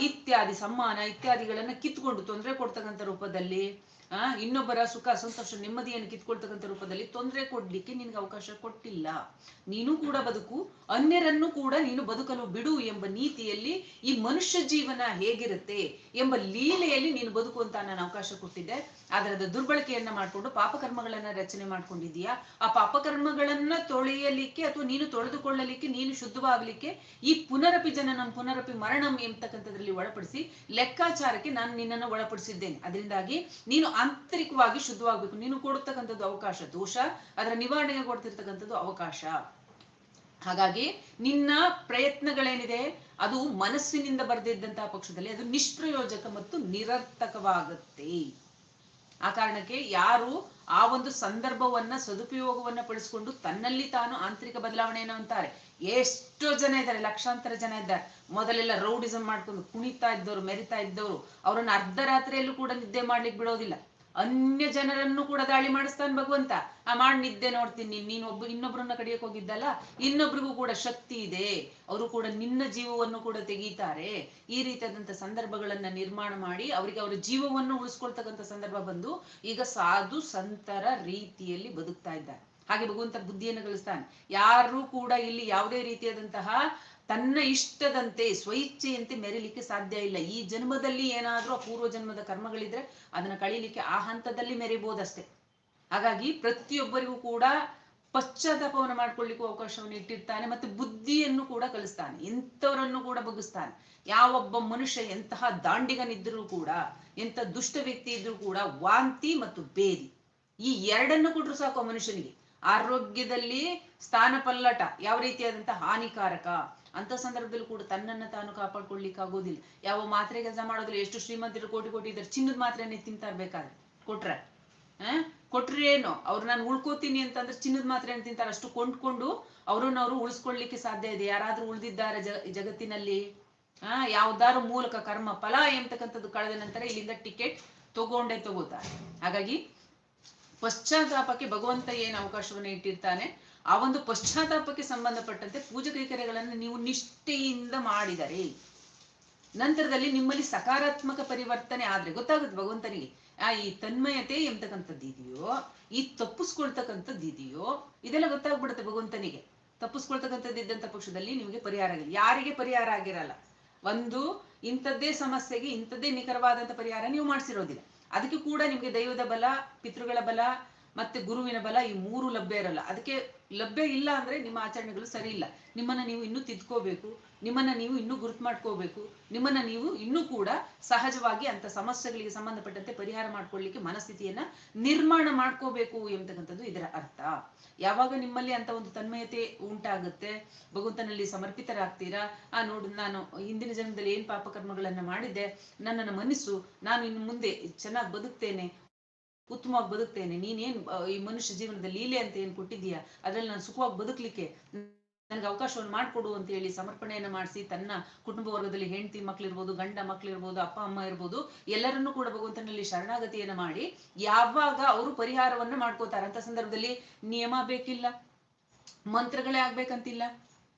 ಇತ್ಯಾದಿ, ಸಮ್ಮಾನ ಇತ್ಯಾದಿಗಳನ್ನ ಕಿತ್ಕೊಂಡು ತೊಂದರೆ ಕೊಡ್ತಕ್ಕಂಥ ರೂಪದಲ್ಲಿ ಆ, ಇನ್ನೊಬ್ಬರ ಸುಖ, ಸಂತೋಷ, ನೆಮ್ಮದಿಯನ್ನು ಕಿತ್ಕೊಳ್ತಕ್ಕಂಥ ರೂಪದಲ್ಲಿ ತೊಂದರೆ ಕೊಡ್ಲಿಕ್ಕೆ ನಿನ್ಗೆ ಅವಕಾಶ ಕೊಟ್ಟಿಲ್ಲ. ನೀನು ಕೂಡ ಬದುಕು, ಅನ್ಯರನ್ನು ಕೂಡ ನೀನು ಬದುಕಲು ಬಿಡು ಎಂಬ ನೀತಿಯಲ್ಲಿ ಈ ಮನುಷ್ಯ ಜೀವನ ಹೇಗಿರುತ್ತೆ ಎಂಬ ಲೀಲೆಯಲ್ಲಿ ನೀನು ಬದುಕು ಅಂತ ನಾನು ಅವಕಾಶ ಕೊಟ್ಟಿದ್ದೆ. ಆದ್ರೆ ಅದು ದುರ್ಬಳಕೆಯನ್ನ ಮಾಡ್ಕೊಂಡು ಪಾಪಕರ್ಮಗಳನ್ನ ರಚನೆ ಮಾಡ್ಕೊಂಡಿದೀಯಾ ಆ ಪಾಪಕರ್ಮಗಳನ್ನ ತೊಳೆಯಲಿಕ್ಕೆ ಅಥವಾ ನೀನು ತೊಳೆದುಕೊಳ್ಳಲಿಕ್ಕೆ, ನೀನು ಶುದ್ಧವಾಗಲಿಕ್ಕೆ ಈ ಪುನರಪಿ ಜನನಂ, ಪುನರಪಿ ಮರಣಂ ಎಂಬತಕ್ಕಂಥದ್ರಲ್ಲಿ ಒಳಪಡಿಸಿ ಲೆಕ್ಕಾಚಾರಕ್ಕೆ ನಾನು ನಿನ್ನನ್ನು ಒಳಪಡಿಸಿದ್ದೇನೆ. ಅದರಿಂದಾಗಿ ನೀನು ಆಂತರಿಕವಾಗಿ ಶುದ್ಧವಾಗಬೇಕು. ನೀನು ಕೊಡ್ತಕ್ಕಂಥದ್ದು ಅವಕಾಶ, ದೋಷ. ಅದರ ನಿವಾರಣೆಗೆ ಕೊಡ್ತಿರ್ತಕ್ಕಂಥದ್ದು ಅವಕಾಶ. ಹಾಗಾಗಿ ನಿನ್ನ ಪ್ರಯತ್ನಗಳೇನಿದೆ, ಅದು ಮನಸ್ಸಿನಿಂದ ಬರೆದಿದ್ದಂತಹ ಪಕ್ಷದಲ್ಲಿ ಅದು ನಿಷ್ಪ್ರಯೋಜಕ ಮತ್ತು ನಿರರ್ಥಕವಾಗುತ್ತೆ. ಆ ಕಾರಣಕ್ಕೆ ಯಾರು ಆ ಒಂದು ಸಂದರ್ಭವನ್ನ, ಸದುಪಯೋಗವನ್ನ ಪಡಿಸ್ಕೊಂಡು ತನ್ನಲ್ಲಿ ತಾನು ಆಂತರಿಕ ಬದಲಾವಣೆಯನ್ನು ಅಂತಾರೆ? ಎಷ್ಟೋ ಜನ ಇದ್ದಾರೆ, ಲಕ್ಷಾಂತರ ಜನ ಇದ್ದಾರೆ. ಮೊದಲೆಲ್ಲ ರೌಡಿಸಮ್ ಮಾಡ್ಕೊಂಡು ಕುಣಿತಾ ಇದ್ದವರು, ಮೆರಿತಾ ಇದ್ದವರು. ಅವರನ್ನ ಅರ್ಧ ರಾತ್ರಿಯಲ್ಲೂ ಕೂಡ ನಿದ್ದೆ ಮಾಡ್ಲಿಕ್ಕೆ ಬಿಡೋದಿಲ್ಲ. ಅನ್ಯ ಜನರನ್ನು ಕೂಡ ದಾಳಿ ಮಾಡಿಸ್ತಾನೆ ಭಗವಂತ. ಆ ಮಾಡಿ ನಿದ್ದೆ ನೋಡ್ತೀನಿ ನೀನ್ ಒಬ್ಬ ಇನ್ನೊಬ್ಬರನ್ನ ಕಡಿಯಕ್ ಹೋಗಿದ್ದಲ್ಲ? ಇನ್ನೊಬ್ರಿಗೂ ಕೂಡ ಶಕ್ತಿ ಇದೆ. ಅವರು ಕೂಡ ನಿನ್ನ ಜೀವವನ್ನು ಕೂಡ ತೆಗೀತಾರೆ. ಈ ರೀತಿಯಾದಂತ ಸಂದರ್ಭಗಳನ್ನ ನಿರ್ಮಾಣ ಮಾಡಿ ಅವರಿಗೆ ಅವರ ಜೀವವನ್ನು ಉಳಿಸ್ಕೊಳ್ತಕ್ಕಂಥ ಸಂದರ್ಭ ಬಂದು ಈಗ ಸಾಧು ಸಂತರ ರೀತಿಯಲ್ಲಿ ಬದುಕ್ತಾ ಇದ್ದಾರೆ. ಹಾಗೆ ಭಗವಂತ ಬುದ್ಧಿಯನ್ನು ಗಳಿಸ್ತಾನೆ ಯಾರು ಕೂಡ ಇಲ್ಲಿ ಯಾವುದೇ ರೀತಿಯಾದಂತಹ ತನ್ನ ಇಷ್ಟದಂತೆ ಸ್ವಇಚ್ಛೆಯಂತೆ ಮೆರಿಲಿಕ್ಕೆ ಸಾಧ್ಯ ಇಲ್ಲ. ಈ ಜನ್ಮದಲ್ಲಿ ಏನಾದ್ರೂ ಪೂರ್ವ ಜನ್ಮದ ಕರ್ಮಗಳಿದ್ರೆ ಅದನ್ನ ಕಳೀಲಿಕ್ಕೆ ಆ ಹಂತದಲ್ಲಿ ಮೆರಿಬೋದಷ್ಟೇ. ಹಾಗಾಗಿ ಪ್ರತಿಯೊಬ್ಬರಿಗೂ ಕೂಡ ಪಶ್ಚಾತ್ತಾಪವನ್ನು ಮಾಡ್ಕೊಳ್ಳಿಕ್ಕೂ ಅವಕಾಶವನ್ನು ಇಟ್ಟಿರ್ತಾನೆ ಮತ್ತೆ ಬುದ್ಧಿಯನ್ನು ಕೂಡ ಕಲಿಸ್ತಾನೆ. ಇಂಥವರನ್ನು ಕೂಡ ಬಗ್ಗಿಸ್ತಾನೆ. ಯಾವೊಬ್ಬ ಮನುಷ್ಯ ಎಂತಹ ದಾಂಡಿಗನಿದ್ರೂ ಕೂಡ, ಎಂಥ ದುಷ್ಟ ವ್ಯಕ್ತಿ ಇದ್ರೂ ಕೂಡ ವಾಂತಿ ಮತ್ತು ಬೇದಿ ಈ ಎರಡನ್ನು ಕೊಟ್ಟರು ಸಾಕು ಮನುಷ್ಯನಿಗೆ. ಆರೋಗ್ಯದಲ್ಲಿ ಸ್ಥಾನ ಪಲ್ಲಟ ಯಾವ ರೀತಿಯಾದಂತಹ ಹಾನಿಕಾರಕ ಅಂತ ಸಂದರ್ಭದಲ್ಲಿ ಕೂಡ ತನ್ನನ್ನ ತಾನು ಕಾಪಾಡ್ಕೊಳ್ಲಿಕ್ಕೆ ಆಗೋದಿಲ್ಲ ಯಾವ ಮಾತ್ರೆ ಕೆಲಸ ಮಾಡೋದಿಲ್ಲ, ಎಷ್ಟು ಶ್ರೀಮಂತರು ಕೋಟಿ ಕೋಟಿ ಇದ್ದಾರೆ, ಚಿನ್ನದ ಮಾತ್ರೆನೇ ತಿಂತಾ ಇರ್ಬೇಕಾದ್ರೆ, ಕೊಟ್ರೆ ಆ ಕೊಟ್ರೆ ಏನು, ಅವ್ರು ನಾನು ಉಳ್ಕೋತೀನಿ ಅಂತಂದ್ರೆ ಚಿನ್ನದ ಮಾತ್ರೆ ತಿಂತಾರೆ, ಅಷ್ಟು ಕೊಂಡ್ಕೊಂಡು ಅವ್ರನ್ನ ಅವರು ಉಳಿಸ್ಕೊಳ್ಲಿಕ್ಕೆ ಸಾಧ್ಯ ಇದೆ. ಯಾರಾದ್ರೂ ಉಳಿದಿದ್ದಾರೆ ಜಗತ್ತಿನಲ್ಲಿ ಆ ಯಾವ್ದಾರು ಮೂಲಕ ಕರ್ಮ ಫಲ ಎಂತಕ್ಕಂಥದ್ದು ಕಳೆದ ನಂತರ ಇಲ್ಲಿಂದ ಟಿಕೆಟ್ ತಗೊಂಡೇ ತಗೋತಾರೆ. ಹಾಗಾಗಿ ಪಶ್ಚಾತ್ತಾಪಕ್ಕೆ ಭಗವಂತ ಏನು ಅವಕಾಶವನ್ನು ಇಟ್ಟಿರ್ತಾನೆ? ಆ ಒಂದು ಪಶ್ಚಾತ್ತಾಪಕ್ಕೆ ಸಂಬಂಧಪಟ್ಟಂತೆ ಪೂಜೆ ಕೈಕರ್ಯಗಳನ್ನು ನೀವು ನಿಷ್ಠೆಯಿಂದ ಮಾಡಿದರೆ, ನಂತರದಲ್ಲಿ ನಿಮ್ಮಲ್ಲಿ ಸಕಾರಾತ್ಮಕ ಪರಿವರ್ತನೆ ಆದ್ರೆ ಗೊತ್ತಾಗುತ್ತೆ ಭಗವಂತನಿಗೆ. ಆ ಈ ತನ್ಮಯತೆ ಎಂತಕ್ಕಂಥದ್ದು ಇದೆಯೋ, ಈ ತಪ್ಪಿಸ್ಕೊಳ್ತಕ್ಕಂಥದ್ದು ಇದೆಯೋ, ಇದೆಲ್ಲ ಗೊತ್ತಾಗ್ಬಿಡುತ್ತೆ ಭಗವಂತನಿಗೆ. ತಪ್ಪಿಸ್ಕೊಳ್ತಕ್ಕಂಥದ್ದು ಇದ್ದಂಥ ಪಕ್ಷದಲ್ಲಿ ನಿಮಗೆ ಪರಿಹಾರ ಆಗಿಲ್ಲ. ಯಾರಿಗೆ ಪರಿಹಾರ ಆಗಿರಲ್ಲ? ಒಂದು, ಇಂಥದ್ದೇ ಸಮಸ್ಯೆಗೆ ಇಂಥದ್ದೇ ನಿಖರವಾದಂಥ ಪರಿಹಾರ ನೀವು ಮಾಡಿಸಿರೋದಿಲ್ಲ. ಅದಕ್ಕೆ ಕೂಡ ನಿಮಗೆ ದೈವದ ಬಲ, ಪಿತೃಗಳ ಬಲ ಮತ್ತೆ ಗುರುವಿನ ಬಲ ಈ ಮೂರು ಲಭ್ಯ ಇರಲ್ಲ. ಅದಕ್ಕೆ ಲಭ್ಯ ಇಲ್ಲ ಅಂದ್ರೆ ನಿಮ್ಮ ಆಚರಣೆಗಳು ಸರಿ ಇಲ್ಲ. ನಿಮ್ಮನ್ನ ನೀವು ಇನ್ನೂ ತಿದ್ಕೋಬೇಕು, ನಿಮ್ಮನ್ನ ನೀವು ಇನ್ನೂ ಗುರುತು ಮಾಡ್ಕೋಬೇಕು, ನಿಮ್ಮನ್ನ ನೀವು ಇನ್ನೂ ಕೂಡ ಸಹಜವಾಗಿ ಅಂತ ಸಮಸ್ಯೆಗಳಿಗೆ ಸಂಬಂಧಪಟ್ಟಂತೆ ಪರಿಹಾರ ಮಾಡ್ಕೊಳ್ಳಿಕ್ಕೆ ಮನಸ್ಥಿತಿಯನ್ನ ನಿರ್ಮಾಣ ಮಾಡ್ಕೋಬೇಕು ಎಂಬತಕ್ಕಂಥದ್ದು ಇದರ ಅರ್ಥ. ಯಾವಾಗ ನಿಮ್ಮಲ್ಲಿ ಅಂತ ಒಂದು ತನ್ಮಯತೆ ಉಂಟಾಗುತ್ತೆ, ಭಗವಂತನಲ್ಲಿ ಸಮರ್ಪಿತರಾಗ್ತೀರಾ? ಆ ನೋಡು, ನಾನು ಹಿಂದಿನ ಜನ್ಮದಲ್ಲಿ ಏನ್ ಪಾಪಕರ್ಮಗಳನ್ನ ಮಾಡಿದ್ದೆ, ನನ್ನನ್ನು ಮನಸ್ಸು ನಾನು ಇನ್ನು ಮುಂದೆ ಚೆನ್ನಾಗಿ ಬದುಕ್ತೇನೆ ಉತ್ತಮವಾಗಿ ಬದುಕ್ತೇನೆ. ನೀನೇನ್ ಈ ಮನುಷ್ಯ ಜೀವನದ ಲೀಲೆ ಅಂತ ಏನ್ ಕೊಟ್ಟಿದ್ದೀಯಾ? ಅದ್ರಲ್ಲಿ ನಾನು ಸುಖವಾಗಿ ಬದುಕ್ಲಿಕ್ಕೆ ನನಗೆ ಅವಕಾಶವನ್ನು ಮಾಡಿಕೊಡು ಅಂತ ಹೇಳಿ ಸಮರ್ಪಣೆಯನ್ನು ಮಾಡಿಸಿ ತನ್ನ ಕುಟುಂಬ ವರ್ಗದಲ್ಲಿ ಹೆಂಡತಿ ಮಕ್ಳಿರ್ಬೋದು, ಗಂಡ ಮಕ್ಳಿರ್ಬೋದು, ಅಪ್ಪ, ಅಮ್ಮ ಇರ್ಬೋದು, ಎಲ್ಲರನ್ನೂ ಕೂಡ ಭಗವಂತನಲ್ಲಿ ಶರಣಾಗತಿಯನ್ನ ಮಾಡಿ ಯಾವಾಗ ಅವರು ಪರಿಹಾರವನ್ನ ಮಾಡ್ಕೋತಾರೆ. ಅಂತ ಸಂದರ್ಭದಲ್ಲಿ ನಿಯಮ ಬೇಕಿಲ್ಲ, ಮಂತ್ರಗಳೇ ಆಗ್ಬೇಕಂತಿಲ್ಲ.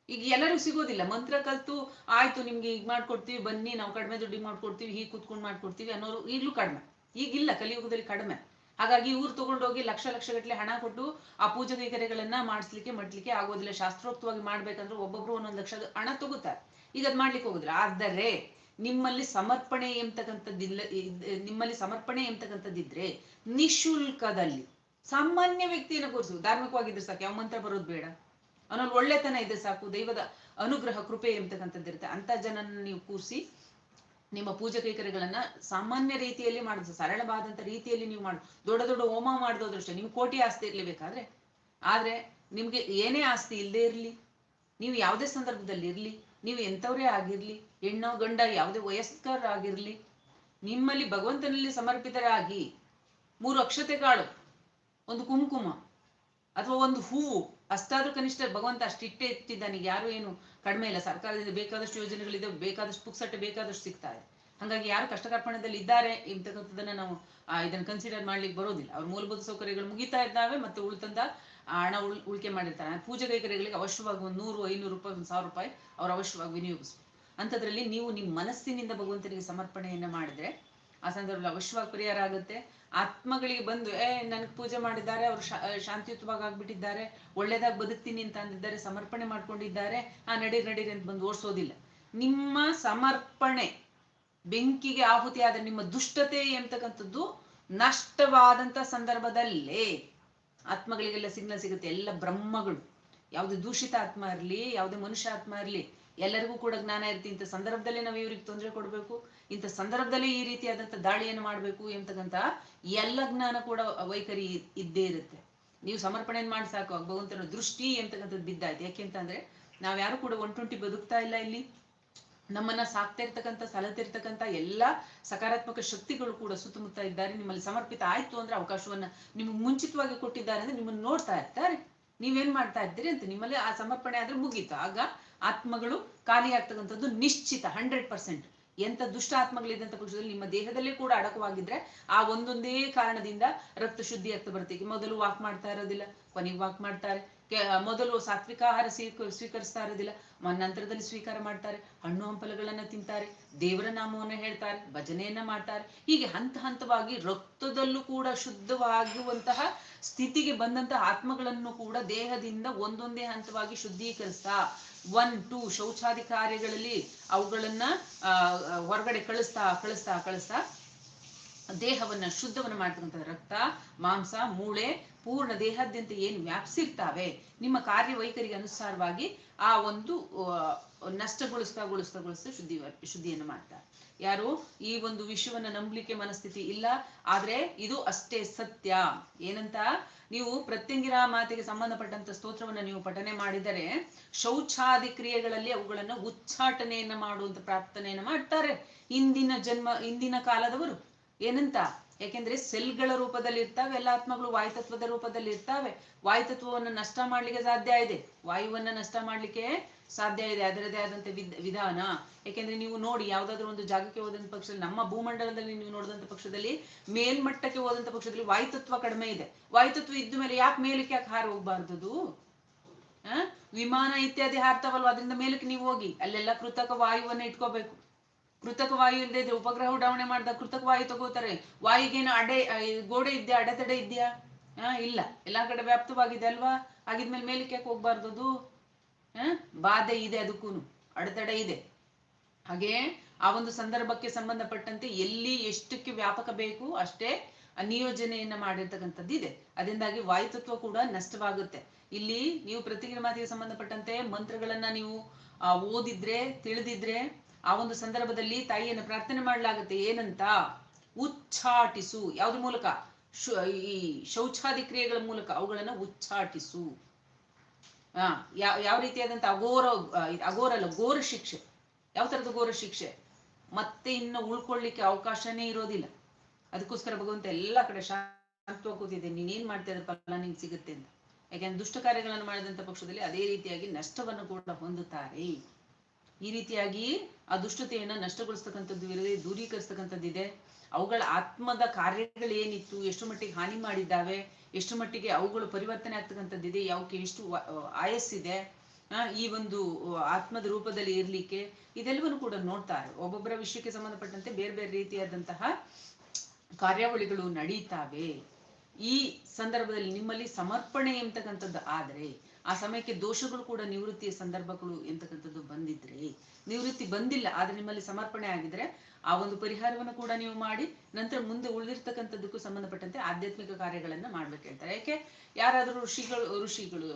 ಈಗ ಎಲ್ಲರಿಗೂ ಸಿಗೋದಿಲ್ಲ. ಮಂತ್ರ ಕಲ್ತು ಆಯ್ತು, ನಿಮ್ಗೆ ಈಗ ಮಾಡ್ಕೊಡ್ತೀವಿ, ಬನ್ನಿ, ನಾವು ಕಡಿಮೆ ದುಡ್ಡಿಗೆ ಮಾಡ್ಕೊಡ್ತೀವಿ, ಹೀಗೆ ಕುತ್ಕೊಂಡು ಮಾಡ್ಕೊಡ್ತೀವಿ ಅನ್ನೋರು ಈಗಲೂ ಕಡಿಮೆ. ಈಗಿಲ್ಲ, ಕಲಿಯುಗದಲ್ಲಿ ಕಡಿಮೆ. ಹಾಗಾಗಿ ಇವ್ರು ತಗೊಂಡೋಗಿ ಲಕ್ಷ ಲಕ್ಷ ಗಟ್ಟಲೆ ಹಣ ಕೊಟ್ಟು ಆ ಪೂಜೆ ಕೈಕರ್ಯಗಳನ್ನ ಮಾಡಿಸ್ಲಿಕ್ಕೆ ಮಾಡ್ಲಿಕ್ಕೆ ಆಗೋದಿಲ್ಲ. ಶಾಸ್ತ್ರೋಕ್ತವಾಗಿ ಮಾಡ್ಬೇಕಂದ್ರೆ ಒಬ್ಬೊಬ್ರು ಒಂದೊಂದು ಲಕ್ಷ ಹಣ ತಗೋತಾರೆ. ಈಗ ಅದ್ ಮಾಡ್ಲಿಕ್ಕೆ ಹೋಗುದಿಲ್ಲ. ಆದರೆ ನಿಮ್ಮಲ್ಲಿ ಸಮರ್ಪಣೆ ಎಂತಕ್ಕಂಥದ್ದಿಲ್ಲ ನಿಮ್ಮಲ್ಲಿ ಸಮರ್ಪಣೆ ಎಂತಕ್ಕಂಥದ್ದಿದ್ರೆ ನಿಶುಲ್ಕದಲ್ಲಿ ಸಾಮಾನ್ಯ ವ್ಯಕ್ತಿಯನ್ನು ಕೂರಿಸು ಧಾರ್ಮಿಕವಾಗಿದ್ರೆ ಸಾಕು, ಯಾವ ಮಂತ್ರ ಬರೋದು ಬೇಡ. ಅವನಲ್ಲಿ ಒಳ್ಳೆತನ ಇದ್ರೆ ಸಾಕು, ದೈವದ ಅನುಗ್ರಹ, ಕೃಪೆ ಎಂಬತಕ್ಕಂಥದ್ದಿರುತ್ತೆ. ಅಂತ ಜನನ ನೀವು ಕೂರಿಸಿ ನಿಮ್ಮ ಪೂಜೆ ಕೈಕರ್ಯಗಳನ್ನ ಸಾಮಾನ್ಯ ರೀತಿಯಲ್ಲಿ ಮಾಡುದು, ಸರಳವಾದಂತ ರೀತಿಯಲ್ಲಿ ನೀವು ಮಾಡು, ದೊಡ್ಡ ದೊಡ್ಡ ಹೋಮ ಮಾಡಿದ್ರಷ್ಟೇ ನಿಮ್ಗೆ ಕೋಟಿ ಆಸ್ತಿ ಇರ್ಲಿಬೇಕಾದ್ರೆ. ಆದ್ರೆ ನಿಮ್ಗೆ ಏನೇ ಆಸ್ತಿ ಇಲ್ಲದೆ ಇರ್ಲಿ, ನೀವು ಯಾವುದೇ ಸಂದರ್ಭದಲ್ಲಿ ಇರ್ಲಿ, ನೀವು ಎಂಥವರೇ ಆಗಿರ್ಲಿ, ಹೆಣ್ಣು ಗಂಡ ಯಾವುದೇ ವಯಸ್ಕರಾಗಿರ್ಲಿ, ನಿಮ್ಮಲ್ಲಿ ಭಗವಂತನಲ್ಲಿ ಸಮರ್ಪಿತರಾಗಿ ಮೂರು ಅಕ್ಷತೆ ಕಾಳು ಒಂದು ಕುಂಕುಮ ಅಥವಾ ಒಂದು ಹೂವು ಅಷ್ಟಾದ್ರೂ ಕನಿಷ್ಠ ಭಗವಂತ ಅಷ್ಟಿಟ್ಟೇ ಇಟ್ಟಿದ್ದಾನೆ. ಯಾರು ಏನು ಕಡಿಮೆ ಇಲ್ಲ. ಸರ್ಕಾರದಿಂದ ಬೇಕಾದಷ್ಟು ಯೋಜನೆಗಳಿದೆ ಬೇಕಾದಷ್ಟು ಪುಕ್ಸಟ್ಟೆ ಬೇಕಾದಷ್ಟು ಸಿಗ್ತಾ ಇದೆ. ಹಾಗಾಗಿ ಯಾರು ಕಷ್ಟಕರ್ಪಣದಲ್ಲಿ ಇದ್ದಾರೆ ಇಂತಕ್ಕಂಥದ್ದನ್ನ ನಾವು ಇದನ್ನ ಕನ್ಸಿಡರ್ ಮಾಡ್ಲಿಕ್ಕೆ ಬರೋದಿಲ್ಲ. ಅವ್ರ ಮೂಲಭೂತ ಸೌಕರ್ಯಗಳು ಮುಗಿತಾ ಇದ್ದಾವೆ ಮತ್ತೆ ಉಳಿತಂದ ಹಣ ಉಳ್, ಉಳಿಕೆ ಮಾಡಿರ್ತಾರೆ. ಪೂಜೆ ಕೈಕರ್ಯಗಳಿಗೆ ಅವಶ್ಯವಾಗಿ ಒಂದು ನೂರು, ಐನೂರು ರೂಪಾಯಿ, ಒಂದು ಸಾವಿರ ರೂಪಾಯಿ ಅವ್ರು ಅವಶ್ಯವಾಗಿ ವಿನಿಯೋಗಿಸ್ಬೇಕು. ಅಂಥದ್ರಲ್ಲಿ ನೀವು ನಿಮ್ಮ ಮನಸ್ಸಿನಿಂದ ಭಗವಂತನಿಗೆ ಸಮರ್ಪಣೆಯನ್ನ ಮಾಡಿದ್ರೆ ಆ ಸಂದರ್ಭದಲ್ಲಿ ಆಗುತ್ತೆ ಆತ್ಮಗಳಿಗೆ ಬಂದು, ಏ, ನನಗೆ ಪೂಜೆ ಮಾಡಿದ್ದಾರೆ, ಅವರು ಶಾಂತಿಯುತವಾಗಿ ಆಗ್ಬಿಟ್ಟಿದ್ದಾರೆ, ಒಳ್ಳೇದಾಗಿ ಬದುಕ್ತೀನಿ ಅಂತ ಅಂದಿದ್ದಾರೆ, ಸಮರ್ಪಣೆ ಮಾಡ್ಕೊಂಡಿದ್ದಾರೆ, ಆ, ನಡೀರಿ ನಡೀರಿ ಅಂತ ಬಂದು ಓಡಿಸೋದಿಲ್ಲ. ನಿಮ್ಮ ಸಮರ್ಪಣೆ, ಬೆಂಕಿಗೆ ಆಹುತಿ ಆದ ನಿಮ್ಮ ದುಷ್ಟತೆ ಎಂತಕ್ಕಂಥದ್ದು ನಷ್ಟವಾದಂತ ಸಂದರ್ಭದಲ್ಲೇ ಆತ್ಮಗಳಿಗೆಲ್ಲ ಸಿಗ್ನಲ್ ಸಿಗುತ್ತೆ. ಎಲ್ಲ ಬ್ರಹ್ಮಗಳು. ಯಾವ್ದು ದೂಷಿತ ಆತ್ಮ ಇರಲಿ, ಯಾವುದೇ ಮನುಷ್ಯ ಆತ್ಮ ಇರಲಿ, ಎಲ್ಲರಿಗೂ ಕೂಡ ಜ್ಞಾನ ಇರುತ್ತೆ. ಇಂಥ ಸಂದರ್ಭದಲ್ಲಿ ನಾವು ಇವ್ರಿಗೆ ತೊಂದರೆ ಕೊಡಬೇಕು. ಇಂಥ ಸಂದರ್ಭದಲ್ಲಿ ಈ ರೀತಿಯಾದಂಥ ದಾಳಿಯನ್ನು ಮಾಡಬೇಕು ಎಂತಕ್ಕಂಥ ಎಲ್ಲ ಜ್ಞಾನ ಕೂಡ ವೈಖರಿ ಇದ್ದೇ ಇರುತ್ತೆ. ನೀವು ಸಮರ್ಪಣೆಯನ್ನು ಮಾಡಿ ಸಾಕು. ಭಗವಂತನ ದೃಷ್ಟಿ ಎಂತಕ್ಕಂಥದ್ದು ಬಿದ್ದಾಯ್ತು. ಯಾಕೆಂತಂದ್ರೆ ನಾವ್ಯಾರು ಕೂಡ ಒನ್ ಟ್ವೆಂಟಿ ಬದುಕ್ತಾ ಇಲ್ಲ ಇಲ್ಲಿ. ನಮ್ಮನ್ನ ಸಾಕ್ತಾ ಇರ್ತಕ್ಕಂಥ ಸಲತಿರ್ತಕ್ಕಂಥ ಎಲ್ಲ ಸಕಾರಾತ್ಮಕ ಶಕ್ತಿಗಳು ಕೂಡ ಸುತ್ತಮುತ್ತ ಇದ್ದಾರೆ. ನಿಮ್ಮಲ್ಲಿ ಸಮರ್ಪಿತ ಆಯ್ತು ಅಂದ್ರೆ ಅವಕಾಶವನ್ನ ನಿಮ್ಗೆ ಮುಂಚಿತವಾಗಿ ಕೊಟ್ಟಿದ್ದಾರೆ ಅಂದ್ರೆ ನಿಮ್ಮನ್ನ ನೋಡ್ತಾ ಇರ್ತಾರೆ. ನೀವೇನ್ ಮಾಡ್ತಾ ಇದ್ದೀರಿ ಅಂತ ನಿಮ್ಮಲ್ಲಿ ಆ ಸಮರ್ಪಣೆ ಆದ್ರೆ ಮುಗೀತು. ಆಗ ಆತ್ಮಗಳು ಖಾಲಿ ಆಗ್ತಕ್ಕಂಥದ್ದು ನಿಶ್ಚಿತ ಹಂಡ್ರೆಡ್ ಪರ್ಸೆಂಟ್ ಎಂತ ದುಷ್ಟ ಆತ್ಮಗಳಿದ್ದಂತ ಪಕ್ಷದಲ್ಲಿ ನಿಮ್ಮ ದೇಹದಲ್ಲೇ ಕೂಡ ಅಡಕವಾಗಿದ್ರೆ ಆ ಒಂದೊಂದೇ ಕಾರಣದಿಂದ ರಕ್ತ ಶುದ್ಧಿ ಆಗ್ತಾ ಬರುತ್ತೆ. ಮೊದಲು ವಾಕ್ ಮಾಡ್ತಾ ಇರೋದಿಲ್ಲ, ಕೊನೆಗೆ ವಾಕ್ ಮಾಡ್ತಾರೆ. ಮೊದಲು ಸಾತ್ವಿಕ ಆಹಾರ ಸ್ವೀಕ ಸ್ವೀಕರಿಸ್ತಾ ಇರೋದಿಲ್ಲ. ನಂತರದಲ್ಲಿ ಸ್ವೀಕಾರ ಮಾಡ್ತಾರೆ. ಹಣ್ಣು ಹಂಪಲುಗಳನ್ನ ತಿಂತಾರೆ. ದೇವರ ನಾಮವನ್ನ ಹೇಳ್ತಾರೆ. ಭಜನೆಯನ್ನ ಮಾಡ್ತಾರೆ. ಹೀಗೆ ಹಂತ ಹಂತವಾಗಿ ರಕ್ತದಲ್ಲೂ ಕೂಡ ಶುದ್ಧವಾಗುವಂತಹ ಸ್ಥಿತಿಗೆ ಬಂದಂತಹ ಆತ್ಮಗಳನ್ನು ಕೂಡ ದೇಹದಿಂದ ಒಂದೊಂದೇ ಹಂತವಾಗಿ ಶುದ್ಧೀಕರಿಸ್ತಾ, ಒನ್, ಟೂ ಶೌಚಾದಿ ಕಾರ್ಯಗಳಲ್ಲಿ ಅವುಗಳನ್ನ ಹೊರಗಡೆ ಕಳಿಸ್ತಾ ಕಳಿಸ್ತಾ ಕಳಿಸ್ತಾ ದೇಹವನ್ನ ಶುದ್ಧವನ್ನ ಮಾಡ್ತಕ್ಕಂಥ ರಕ್ತ, ಮಾಂಸ, ಮೂಳೆ, ಪೂರ್ಣ ದೇಹಾದ್ಯಂತ ಏನು ವ್ಯಾಪ್ಸಿರ್ತಾವೆ? ನಿಮ್ಮ ಕಾರ್ಯವೈಖರಿಗೆ ಅನುಸಾರವಾಗಿ ಆ ಒಂದು ನಷ್ಟಗೊಳಿಸ್ತಾ ಗೊಳಿಸ್ತಾ ಗೊಳಿಸ್ತಾ ಶುದ್ಧಿ, ಶುದ್ಧಿಯನ್ನು ಮಾಡ್ತಾರೆ. ಯಾರು? ಈ ಒಂದು ವಿಶ್ವವನ್ನ ನಂಬಲಿಕ್ಕೆ ಮನಸ್ಥಿತಿ ಇಲ್ಲ. ಆದ್ರೆ ಇದು ಅಷ್ಟೇ ಸತ್ಯ. ಏನಂತ? ನೀವು ಪ್ರತ್ಯಂಗಿರ ಮಾತಿಗೆ ಸಂಬಂಧಪಟ್ಟಂತ ಸ್ತೋತ್ರವನ್ನ ನೀವು ಪಠನೆ ಮಾಡಿದರೆ ಶೌಚಾದಿ ಕ್ರಿಯೆಗಳಲ್ಲಿ ಅವುಗಳನ್ನ ಉಚ್ಚಾಟನೆಯನ್ನ ಮಾಡುವಂತ ಪ್ರಾರ್ಥನೆಯನ್ನ ಮಾಡ್ತಾರೆ. ಇಂದಿನ ಜನ್ಮ, ಇಂದಿನ ಕಾಲದವರು. ಏನಂತ? ಯಾಕೆಂದ್ರೆ ಸೆಲ್ಗಳ ರೂಪದಲ್ಲಿ ಇರ್ತಾವೆ, ಎಲ್ಲ ಆತ್ಮಗಳು ವಾಯುತತ್ವದ ರೂಪದಲ್ಲಿ ಇರ್ತಾವೆ. ವಾಯುತತ್ವವನ್ನು ನಷ್ಟ ಮಾಡ್ಲಿಕ್ಕೆ ಸಾಧ್ಯ ಇದೆ. ವಾಯುವನ್ನ ನಷ್ಟ ಮಾಡ್ಲಿಕ್ಕೆ ಸಾಧ್ಯ ಇದೆ ಅದರದೇ ಆದಂತ ವಿಧಾನ. ಯಾಕೆಂದ್ರೆ ನೀವು ನೋಡಿ, ಯಾವ್ದಾದ್ರು ಒಂದು ಜಾಗಕ್ಕೆ ಹೋದಂತ ಪಕ್ಷದಲ್ಲಿ, ನಮ್ಮ ಭೂಮಂಡಲದಲ್ಲಿ ನೀವು ನೋಡಿದಂತ ಪಕ್ಷದಲ್ಲಿ, ಮೇಲ್ಮಟ್ಟಕ್ಕೆ ಹೋದಂತ ಪಕ್ಷದಲ್ಲಿ ವಾಯುತತ್ವ ಕಡಿಮೆ ಇದೆ. ವಾಯುತತ್ವ ಇದ್ದ ಮೇಲೆ ಯಾಕೆ ಮೇಲಕ್ಕೆ ಯಾಕೆ ಹಾರಿ ಹೋಗ್ಬಾರ್ದು ವಿಮಾನ ಇತ್ಯಾದಿ ಹಾರ್ತಾವಲ್ವ, ಅದರಿಂದ ಮೇಲಕ್ಕೆ ನೀವು ಹೋಗಿ, ಅಲ್ಲೆಲ್ಲ ಕೃತಕ ವಾಯುವನ್ನ ಇಟ್ಕೋಬೇಕು. ಕೃತಕ ವಾಯು ಇಲ್ಲದೆ ಇದ್ರೆ ಉಪಗ್ರಹ ಉಡಾವಣೆ ಮಾಡಿದ ಕೃತಕ ವಾಯು ತಗೋತಾರೆ. ವಾಯುಗೇನು ಅಡೆ ಗೋಡೆ ಇದೆಯಾ, ಅಡೆತಡೆ ಇದೆಯಾ? ಹಾ ಇಲ್ಲ. ಎಲ್ಲಾ ಕಡೆ ವ್ಯಾಪ್ತವಾಗಿದೆ ಅಲ್ವಾ? ಆಗಿದ್ಮೇಲೆ ಮೇಲಕ್ಕೆ ಯಾಕೆ ಹೋಗ್ಬಾರ್ದು ಅದು? ಬಾಧೆ ಇದೆ ಅದಕ್ಕೂ ಅಡೆತಡೆ ಇದೆ. ಹಾಗೆ ಆ ಒಂದು ಸಂದರ್ಭಕ್ಕೆ ಸಂಬಂಧಪಟ್ಟಂತೆ ಎಲ್ಲಿ ಎಷ್ಟಕ್ಕೆ ವ್ಯಾಪಕ ಬೇಕು ಅಷ್ಟೇ ನಿಯೋಜನೆಯನ್ನ ಮಾಡಿರ್ತಕ್ಕಂಥದ್ದು ಇದೆ. ಅದರಿಂದಾಗಿ ವಾಯುತತ್ವ ಕೂಡ ನಷ್ಟವಾಗುತ್ತೆ. ಇಲ್ಲಿ ನೀವು ಪ್ರತಿಕ್ರಿಯೆ ಮಾತಿಗೆ ಸಂಬಂಧಪಟ್ಟಂತೆ ಮಂತ್ರಗಳನ್ನ ನೀವು ಓದಿದ್ರೆ, ತಿಳಿದಿದ್ರೆ ಆ ಒಂದು ಸಂದರ್ಭದಲ್ಲಿ ತಾಯಿಯನ್ನು ಪ್ರಾರ್ಥನೆ ಮಾಡಲಾಗುತ್ತೆ. ಏನಂತ? ಉಚ್ಛಾಟಿಸು ಯಾವ್ದ್ರ ಮೂಲಕ? ಈ ಶೌಚಾದಿ ಕ್ರಿಯೆಗಳ ಮೂಲಕ ಅವುಗಳನ್ನ ಉಚ್ಛಾಟಿಸು ಆ ಯಾವ ಯಾವ ರೀತಿಯಾದಂತ ಅಘೋರ ಅಘೋರ ಅಲ್ಲ, ಘೋರ ಶಿಕ್ಷೆ. ಯಾವ ತರದ ಘೋರ ಶಿಕ್ಷೆ? ಮತ್ತೆ ಇನ್ನು ಉಳ್ಕೊಳ್ಳಿಕ್ಕೆ ಅವಕಾಶನೇ ಇರೋದಿಲ್ಲ. ಅದಕ್ಕೋಸ್ಕರ ಭಗವಂತ ಎಲ್ಲಾ ಕಡೆ ಶಾಂತವಾಗಿ ಕೂತಿದೆ. ನೀನೇನ್ ಮಾಡ್ತಾ ಇದ್ರ ಫಲ ನಿಂಗೆ ಸಿಗುತ್ತೆ ಅಂತ. ಯಾಕೆಂದ್ರೆ ದುಷ್ಟ ಕಾರ್ಯಗಳನ್ನು ಮಾಡಿದಂಥ ಪಕ್ಷದಲ್ಲಿ ಅದೇ ರೀತಿಯಾಗಿ ನಷ್ಟವನ್ನು ಕೂಡ ಹೊಂದುತ್ತಾರೆ. ಈ ರೀತಿಯಾಗಿ ಆ ದುಷ್ಟತೆಯನ್ನ ನಷ್ಟಗೊಳಿಸ್ತಕ್ಕಂಥದ್ದು ಇರದೆ ದೂರೀಕರಿಸ್ತಕ್ಕಂಥದ್ದಿದೆ. ಅವುಗಳ ಆತ್ಮದ ಕಾರ್ಯಗಳೇನಿತ್ತು, ಎಷ್ಟು ಮಟ್ಟಿಗೆ ಹಾನಿ ಮಾಡಿದ್ದಾವೆ, ಎಷ್ಟು ಮಟ್ಟಿಗೆ ಅವುಗಳು ಪರಿವರ್ತನೆ ಆಗ್ತಕ್ಕಂಥದ್ದಿದೆ ಯಾವಕ್ಕೆ ಎಷ್ಟು ಆಯಸ್ಸಿದೆ ಈ ಒಂದು ಆತ್ಮದ ರೂಪದಲ್ಲಿ ಇರ್ಲಿಕ್ಕೆ ಇದೆಲ್ಲವನ್ನು ಕೂಡ ನೋಡ್ತಾರೆ ಒಬ್ಬೊಬ್ಬರ ವಿಷಯಕ್ಕೆ ಸಂಬಂಧಪಟ್ಟಂತೆ ಬೇರೆ ಬೇರೆ ರೀತಿಯಾದಂತಹ ಕಾರ್ಯಾವಳಿಗಳು ನಡೀತಾವೆ. ಈ ಸಂದರ್ಭದಲ್ಲಿ ನಿಮ್ಮಲ್ಲಿ ಸಮರ್ಪಣೆ ಎಂತಕ್ಕಂಥದ್ದು ಆದರೆ ಆ ಸಮಯಕ್ಕೆ ದೋಷಗಳು ಕೂಡ ನಿವೃತ್ತಿಯ ಸಂದರ್ಭಗಳು ಎಂತಕ್ಕಂಥದ್ದು ಬಂದಿದ್ರೆ, ನಿವೃತ್ತಿ ಬಂದಿಲ್ಲ, ಆದ್ರೆ ನಿಮ್ಮಲ್ಲಿ ಸಮರ್ಪಣೆ ಆಗಿದ್ರೆ ಆ ಒಂದು ಪರಿಹಾರವನ್ನು ಕೂಡ ನೀವು ಮಾಡಿ, ನಂತರ ಮುಂದೆ ಉಳಿದಿರ್ತಕ್ಕಂಥದ್ದಕ್ಕೂ ಸಂಬಂಧಪಟ್ಟಂತೆ ಆಧ್ಯಾತ್ಮಿಕ ಕಾರ್ಯಗಳನ್ನ ಮಾಡ್ಬೇಕು ಹೇಳ್ತಾರೆ. ಯಾಕೆ? ಯಾರಾದರೂ ಋಷಿಗಳು ಋಷಿಗಳು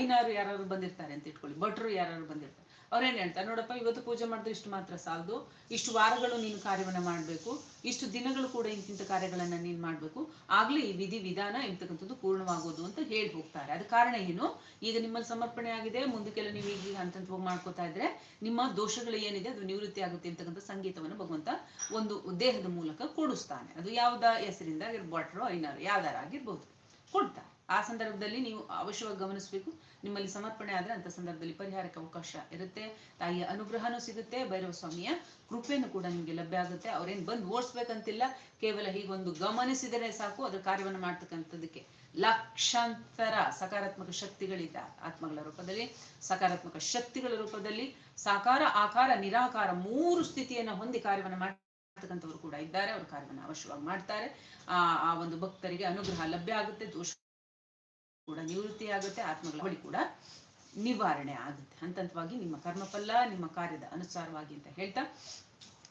ಐನಾರು ಯಾರಾದ್ರು ಬಂದಿರ್ತಾರೆ ಅಂತ ಇಟ್ಕೊಳ್ಳಿ, ಭಟ್ರು ಯಾರಾದ್ರು ಬಂದಿರ್ತಾರೆ. ಅವ್ರೇನ್ ಹೇಳ್ತಾರೆ ನೋಡಪ್ಪ, ಇವತ್ತು ಪೂಜೆ ಮಾಡಿದ್ರೆ ಇಷ್ಟು ಮಾತ್ರ ಸಾಲದು. ಇಷ್ಟು ವಾರಗಳು ನೀನು ಕಾರ್ಯವನ್ನ ಮಾಡ್ಬೇಕು. ಇಷ್ಟು ದಿನಗಳು ಕೂಡ ಇಂತಿಂತ ಕಾರ್ಯಗಳನ್ನ ನೀನ್ ಮಾಡ್ಬೇಕು. ಆಗ್ಲಿ ಈ ವಿಧಿ ವಿಧಾನ ಎಂತಕ್ಕಂಥದ್ದು ಪೂರ್ಣವಾಗೋದು ಅಂತ ಹೇಳಿ ಹೋಗ್ತಾರೆ. ಅದ ಕಾರಣ ಏನು? ಈಗ ನಿಮ್ಮಲ್ಲಿ ಸಮರ್ಪಣೆ ಆಗಿದೆ, ಮುಂದಕ್ಕೆಲ್ಲ ನೀವು ಈಗ ಹೋಗಿ ಮಾಡ್ಕೋತಾ ಇದ್ರೆ ನಿಮ್ಮ ದೋಷಗಳು ಏನಿದೆ, ಅದು ನಿವೃತ್ತಿ ಆಗುತ್ತೆ ಅಂತಕ್ಕಂಥ ಸಂಗೀತವನ್ನು ಭಗವಂತ ಒಂದು ದೇಹದ ಮೂಲಕ ಕೊಡಿಸ್ತಾನೆ. ಅದು ಯಾವ್ದ ಹೆಸರಿಂದ ಬಾಟ್ರೋ ಐನಾರು ಯಾವ್ದಾರ ಆಗಿರ್ಬೋದು. ಕೊಡ್ತಾರೆ. ಆ ಸಂದರ್ಭದಲ್ಲಿ ನೀವು ಅವಶ್ಯವಾಗಿ ಗಮನಿಸಬೇಕು. ನಿಮ್ಮಲ್ಲಿ ಸಮರ್ಪಣೆ ಆದ್ರೆ ಅಂತ ಸಂದರ್ಭದಲ್ಲಿ ಪರಿಹಾರಕ್ಕೆ ಅವಕಾಶ ಇರುತ್ತೆ. ತಾಯಿಯ ಅನುಗ್ರಹನೂ ಸಿಗುತ್ತೆ. ಭೈರವ ಸ್ವಾಮಿಯ ಕೃಪೆಯನ್ನು ಕೂಡ ನಿಮ್ಗೆ ಲಭ್ಯ ಆಗುತ್ತೆ. ಅವ್ರೇನ್ ಬಂದು ಓಡಿಸ್ಬೇಕಂತಿಲ್ಲ. ಕೇವಲ ಹೀಗೊಂದು ಗಮನಿಸಿದರೆ ಸಾಕು. ಅದ್ರ ಕಾರ್ಯವನ್ನು ಮಾಡ್ತಕ್ಕಂಥದ್ದಕ್ಕೆ ಲಕ್ಷಾಂತರ ಸಕಾರಾತ್ಮಕ ಶಕ್ತಿಗಳಿದ್ದ ಆತ್ಮಗಳ ರೂಪದಲ್ಲಿ. ಸಕಾರಾತ್ಮಕ ಶಕ್ತಿಗಳ ರೂಪದಲ್ಲಿ ಸಾಕಾರ, ಆಕಾರ, ನಿರಾಕಾರ ಮೂರು ಸ್ಥಿತಿಯನ್ನ ಹೊಂದಿ ಕಾರ್ಯವನ್ನು ಮಾಡ್ತಕ್ಕಂಥವ್ರು ಕೂಡ ಇದ್ದಾರೆ. ಅವ್ರ ಕಾರ್ಯವನ್ನು ಅವಶ್ಯವಾಗಿ ಮಾಡ್ತಾರೆ. ಆ ಆ ಒಂದು ಭಕ್ತರಿಗೆ ಅನುಗ್ರಹ ಲಭ್ಯ ಆಗುತ್ತೆ. ದೋಷ ಕೂಡ ನಿವೃತ್ತಿ ಆಗುತ್ತೆ, ಆತ್ಮಗಳ ಕೂಡ ನಿವಾರಣೆ ಆಗುತ್ತೆ. ಹಂತ ಹಂತವಾಗಿ ನಿಮ್ಮ ಕರ್ಮಫಲ, ನಿಮ್ಮ ಕಾರ್ಯದ ಅನುಸಾರವಾಗಿ ಅಂತ ಹೇಳ್ತಾ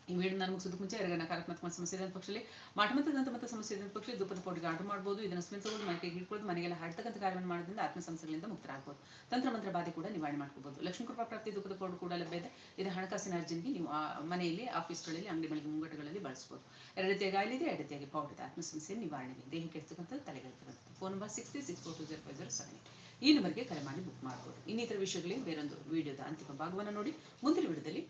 ಈ ವಿಡಿಯೋ ನಾನು ಮುಗಿಸೋದಕ್ಕೆ ಮುಂಚೆ ಯಾರಿಗಾರ ನಕಾರಾತ್ಮಕ ಸಮಸ್ಯೆ ಇದ್ದ ಪಕ್ಷದಲ್ಲಿ ಮಾಟಮಂತದಂತ ಮತ್ತು ಸಮಸ್ಯೆ ಇದ್ದ ಪಕ್ಷದಲ್ಲಿ ದುಪ್ಪದ ಪೋಟಿಗೆ ಆರ್ಡರ್ ಮಾಡ್ಬೋದು, ಇದನ್ನು ಸ್ಮೆಲ್ ತಗೊಂಡು ಮನೆಗೆ ಹಿಡ್ಕೊಳ್ಳೋದು, ಮನೆಗೆಲ್ಲ ಹಾಡ್ತಕ್ಕಂಥ ಕಾರ್ಯವನ್ನು ಮಾಡೋದ್ರಿಂದ ಆತ್ಮ ಸಮಸ್ಯೆಗಳಿಂದ ಮುಕ್ತರಾಗ್ಬೋದು. ತಂತ್ರ ಮಂತ್ರ ಬಾಧೆ ಕೂಡ ನಿವಾರಣೆ ಮಾಡ್ಕೋಬಹುದು ಲಕ್ಷ್ಮೀ ಕೃಪಾ ಪ್ರಾಪ್ತಿ ದುಪ್ಪದ ಪೌಡರ್ ಕೂಡ ಲಭ್ಯ ಇದೆ. ಇದು ಹಣಕಾಸಿನ ಅರ್ಜೆಂಟ್ಗೆ ನೀವು ಮನೆಯಲ್ಲಿ, ಆಫೀಸ್ಗಳಲ್ಲಿ, ಅಂಗಡಿ ಮಳಿಗೆ ಮುಂಗಟ್ಟುಗಳಲ್ಲಿ ಬಳಸಬಹುದು ಎರಡು ರೀತಿಯಾಗಿ ಆಯಿಲ್ ಇದೆ ಎರಡು ರೀತಿಯಾಗಿ ಪೌಡರ್ ಆತ್ಮ ಸಮಸ್ಯೆ ನಿವಾರಣೆ ದೇಹಕ್ಕೆ ಇರ್ತಕ್ಕಂಥದ್ದು, ತಲೆಗೆ ಇರ್ತಕ್ಕಂಥದ್ದು. Phone number six three six four two zero five zero seven ಈ ನಂಬರ್ಗೆ ಕರೆ ಮಾಡಿ ಬುಕ್ ಮಾಡ್ಬೋದು. ಇನ್ನಿತರ ವಿಷಯಗಳಿಗೆ ಬೇರೊಂದು ವಿಡಿಯೋದ ಅಂತಿಮ ಭಾಗವನ್ನು ನೋಡಿ. ಮುಂದಿನ ವಿಡಿಯೋದಲ್ಲಿ